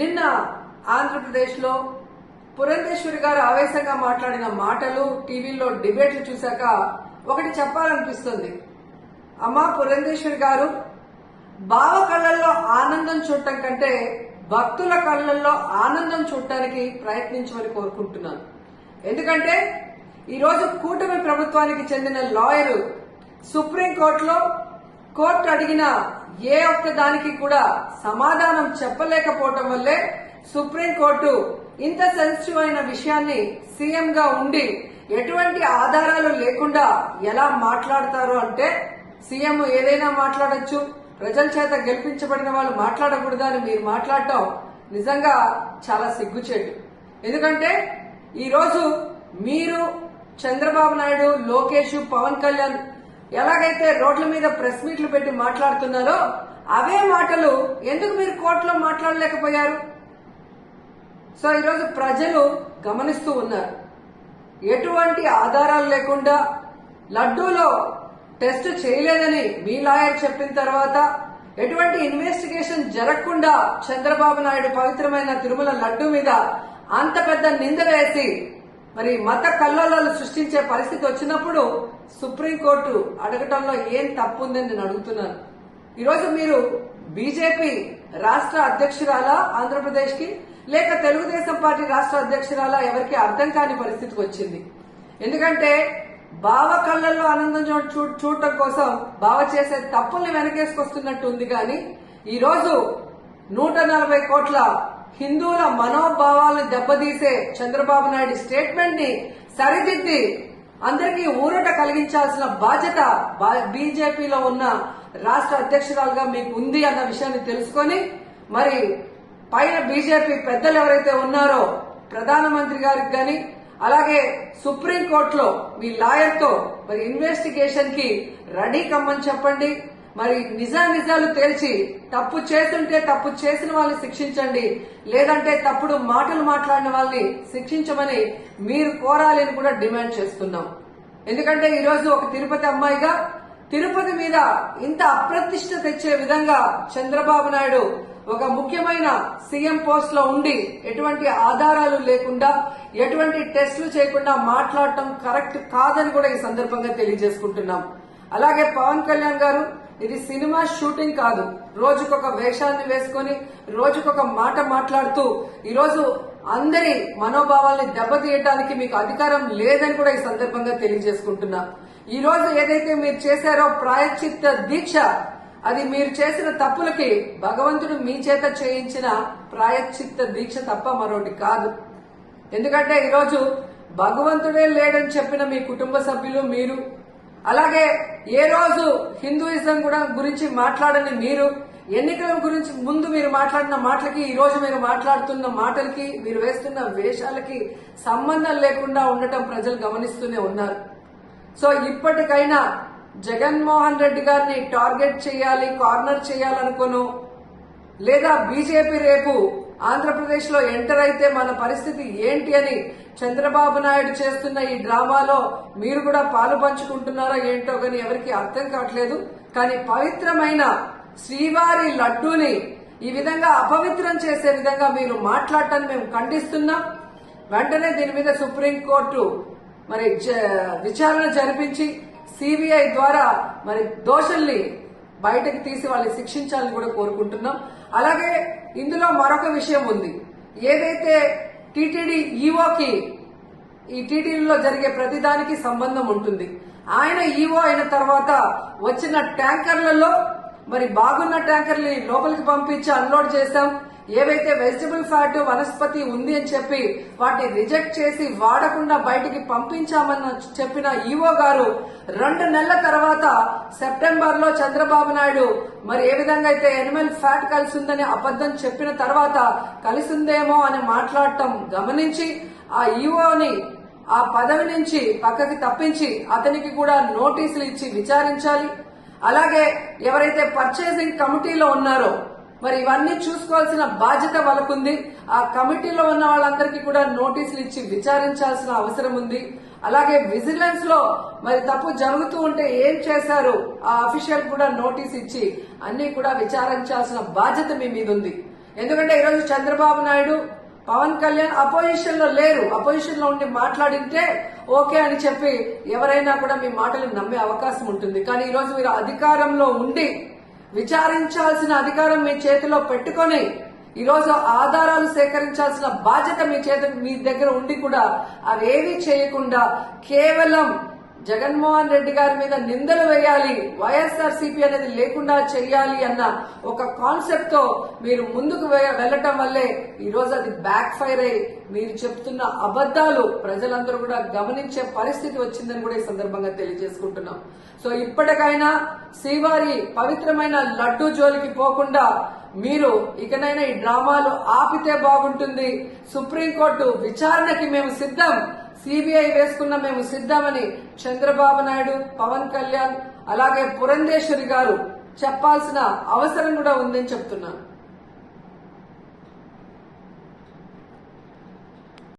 నిన్న ఆంధ్రప్రదేశ్లో పురంధేశ్వరి గారు ఆవేశంగా మాట్లాడిన మాటలు టీవీలో డిబేట్లు చూశాక ఒకటి చెప్పాలనిపిస్తుంది. అమ్మా పురంధేశ్వరి గారు బావ కళ్ళల్లో ఆనందం చూడటం కంటే భక్తుల కళ్ళల్లో ఆనందం చూడటానికి ప్రయత్నించమని కోరుకుంటున్నాను. ఎందుకంటే ఈరోజు కూటమి ప్రభుత్వానికి చెందిన లాయరు సుప్రీంకోర్టులో కోర్టు అడిగిన ఏ ఒక్క దానికి కూడా సమాధానం చెప్పలేకపోవటం వల్లే సుప్రీంకోర్టు ఇంత సెన్సిటివ్ అయిన విషయాన్ని సీఎం గా ఉండి ఎటువంటి ఆధారాలు లేకుండా ఎలా మాట్లాడతారు అంటే సీఎం ఏదైనా మాట్లాడచ్చు. ప్రజల చేత గెలిపించబడిన వాళ్ళు మాట్లాడకూడదు అని మీరు మాట్లాడటం నిజంగా చాలా సిగ్గుచేటు. ఎందుకంటే ఈరోజు మీరు చంద్రబాబు నాయుడు లోకేష్ పవన్ కళ్యాణ్ ఎలాగైతే రోడ్ల మీద ప్రెస్ మీట్లు పెట్టి మాట్లాడుతున్నారో అవే మాటలు ఎందుకు మీరు కోర్టులో మాట్లాడలేకపోయారు? సో ఈరోజు ప్రజలు గమనిస్తూ ఉన్నారు. ఎటువంటి ఆధారాలు లేకుండా లడ్డూలో టెస్ట్ చేయలేదని మీ లాయర్ చెప్పిన తర్వాత ఎటువంటి ఇన్వెస్టిగేషన్ జరగకుండా చంద్రబాబు నాయుడు పవిత్రమైన తిరుమల లడ్డు మీద అంత పెద్ద నింద వేసి మరి మత కల్లోలాలు సృష్టించే పరిస్థితి వచ్చినప్పుడు సుప్రీంకోర్టు అడగటంలో ఏం తప్పు ఉందని నేను అడుగుతున్నాను. ఈరోజు మీరు బీజేపీ రాష్ట్ర అధ్యక్షురాలా ఆంధ్రప్రదేశ్కి లేక తెలుగుదేశం పార్టీ రాష్ట్ర అధ్యక్షురాలా ఎవరికి అర్థం కాని పరిస్థితికి వచ్చింది. ఎందుకంటే బావ కళ్ళల్లో ఆనందం చూ- చూడటం కోసం బావ చేసే తప్పుల్ని వెనకేసుకొస్తున్నట్టు ఉంది కానీ ఈరోజు నూట నలభై కోట్ల హిందువుల మనోభావాలను దెబ్బతీసే చంద్రబాబు నాయుడు స్టేట్మెంట్ని సరిదిద్ది అందరికీ ఊరట కలిగించాల్సిన బాధ్యత బీజేపీలో ఉన్న రాష్ట్ర అధ్యక్షురాలుగా మీకు ఉంది అన్న విషయాన్ని తెలుసుకొని మరి పైన బీజేపీ పెద్దలు ఎవరైతే ఉన్నారో ప్రధానమంత్రి గారికి గాని అలాగే సుప్రీంకోర్టులో మీ లాయర్తో మరి ఇన్వెస్టిగేషన్కి రెడీ కమ్మని చెప్పండి. మరి నిజా నిజాలు తేల్చి తప్పు చేస్తుంటే తప్పు చేసిన వాళ్ళని శిక్షించండి. లేదంటే తప్పుడు మాటలు మాట్లాడిన వాళ్ళని శిక్షించమని మీరు కోరాలని కూడా డిమాండ్ చేస్తున్నాం. ఎందుకంటే ఈరోజు ఒక తిరుపతి అమ్మాయిగా తిరుపతి మీద ఇంత అప్రతిష్ట తెచ్చే విధంగా చంద్రబాబు నాయుడు ఒక ముఖ్యమైన సీఎం పోస్ట్లో ఉండి ఎటువంటి ఆధారాలు లేకుండా ఎటువంటి టెస్టులు చేయకుండా మాట్లాడటం కరెక్ట్ కాదని కూడా ఈ సందర్భంగా తెలియజేసుకుంటున్నాం. అలాగే పవన్ కళ్యాణ్ గారు ఇది సినిమా షూటింగ్ కాదు. రోజుకొక వేషాన్ని వేసుకొని రోజుకొక మాట మాట్లాడుతూ ఈరోజు అందరి మనోభావాల్ని దెబ్బతీయటానికి మీకు అధికారం లేదని కూడా ఈ సందర్భంగా తెలియజేసుకుంటున్నా. ఈ రోజు ఏదైతే మీరు చేశారో ప్రాయశ్చిత్త దీక్ష అది మీరు చేసిన తప్పులకి భగవంతుడు మీ చేత చేయించిన ప్రాయశ్చిత్త దీక్ష తప్ప మరొకటి కాదు. ఎందుకంటే ఈరోజు భగవంతుడే లేడని చెప్పిన మీ కుటుంబ సభ్యులు మీరు అలాగే ఏ రోజు హిందూయిజం కూడా గురించి మాట్లాడని మీరు ఎన్నికల గురించి ముందు మీరు మాట్లాడిన మాటలకి ఈ రోజు మీరు మాట్లాడుతున్న మాటలకి మీరు వేస్తున్న వేషాలకి సంబంధం లేకుండా ఉండటం ప్రజలు గమనిస్తూనే ఉన్నారు. సో ఇప్పటికైనా జగన్మోహన్ రెడ్డి గారిని టార్గెట్ చేయాలి కార్నర్ చేయాలనుకోను లేదా బీజేపీ రేపు ఆంధ్రప్రదేశ్లో ఎంటర్ అయితే మన పరిస్థితి ఏంటి అని చంద్రబాబు నాయుడు చేస్తున్న ఈ డ్రామాలో మీరు కూడా పాలు పంచుకుంటున్నారా ఏంటో కానీ ఎవరికి అర్థం కావట్లేదు. కానీ పవిత్రమైన శ్రీవారి లడ్డూని ఈ విధంగా అపవిత్రం చేసే విధంగా మీరు మాట్లాడటాన్ని మేము ఖండిస్తున్నాం. వెంటనే దీని మీద సుప్రీంకోర్టు మరి జ- విచారణ జరిపించి సిబిఐ ద్వారా మరి దోషుల్ని బయటకు తీసి వాళ్ళని శిక్షించాలని కూడా కోరుకుంటున్నాం. అలాగే ఇందులో మరొక విషయం ఉంది. ఏదైతే టీటీడీ ఈఓకి ఈ టీటీడీలో జరిగే ప్రతిదానికి సంబంధం ఉంటుంది. ఆయన ఈఓ అయిన తర్వాత వచ్చిన ట్యాంకర్లలో మరి బాగున్న ట్యాంకర్ని లోపలికి పంపించి అన్లోడ్ చేశాం. ఏవైతే వెజిటబుల్ ఫ్యాట్ వనస్పతి ఉంది అని చెప్పి వాటిని రిజెక్ట్ చేసి వాడకుండా బయటికి పంపించామని చెప్పిన ఈఓ గారు రెండు నెలల తర్వాత సెప్టెంబర్లో చంద్రబాబు నాయుడు మరి ఏ విధంగా అయితే ఎనిమల్ ఫ్యాట్ కలిసిందని అబద్ధం చెప్పిన తర్వాత కలిసిందేమో అని మాట్లాడటం గమనించి ఆ ఈఓని ఆ పదవి నుంచి పక్కకి తప్పించి అతనికి కూడా నోటీసులు ఇచ్చి విచారించాలి. అలాగే ఎవరైతే పర్చేసింగ్ కమిటీలో ఉన్నారో మరి ఇవన్నీ చూసుకోవాల్సిన బాధ్యత వాళ్ళకుంది. ఆ కమిటీలో ఉన్న వాళ్ళందరికీ కూడా నోటీసులు ఇచ్చి విచారించాల్సిన అవసరం ఉంది. అలాగే విజిలెన్స్లో మరి తప్పు జరుగుతూ ఉంటే ఏం చేశారు? ఆ అఫీషియల్ కూడా నోటీస్ ఇచ్చి అన్ని కూడా విచారించాల్సిన బాధ్యత మీ మీద ఉంది ఎందుకంటే ఈరోజు చంద్రబాబు నాయుడు పవన్ కళ్యాణ్ అపోజిషన్లో లేరు. అపోజిషన్లో ఉండి మాట్లాడింటే ఓకే అని చెప్పి ఎవరైనా కూడా మీ మాటలు నమ్మే అవకాశం ఉంటుంది. కానీ ఈరోజు మీరు అధికారంలో ఉండి విచారించాల్సిన అధికారం మీ చేతిలో పెట్టుకొని ఈరోజు ఆధారాలు సేకరించాల్సిన బాధ్యత మీ చేత మీ దగ్గర ఉండి కూడా అవేవి చేయకుండా కేవలం జగన్మోహన్ రెడ్డి గారి మీద నిందలు వేయాలి వైఎస్ఆర్సీపీ అనేది లేకుండా చేయాలి అన్న ఒక కాన్సెప్ట్తో మీరు ముందుకు వె- వెళ్ళటం వల్లే ఈరోజు అది బ్యాక్ ఫైర్ అయి మీరు చెప్తున్న అబద్ధాలు ప్రజలందరూ కూడా గమనించే పరిస్థితి వచ్చిందని కూడా ఈ సందర్భంగా తెలియజేసుకుంటున్నాం. సో ఇప్పటికైనా శ్రీవారి పవిత్రమైన లడ్డూ జోలికి పోకుండా మీరు ఇకనైనా ఈ డ్రామాలు ఆపితే బాగుంటుంది. సుప్రీంకోర్టు విచారణకి మేము సిద్ధం. సిబిఐ వేసుకున్న మేము సిద్ధమని చంద్రబాబు నాయుడు పవన్ కళ్యాణ్ అలాగే పురంధేశ్వరి గారు చెప్పాల్సిన అవసరం కూడా ఉందని చెప్తున్నాను.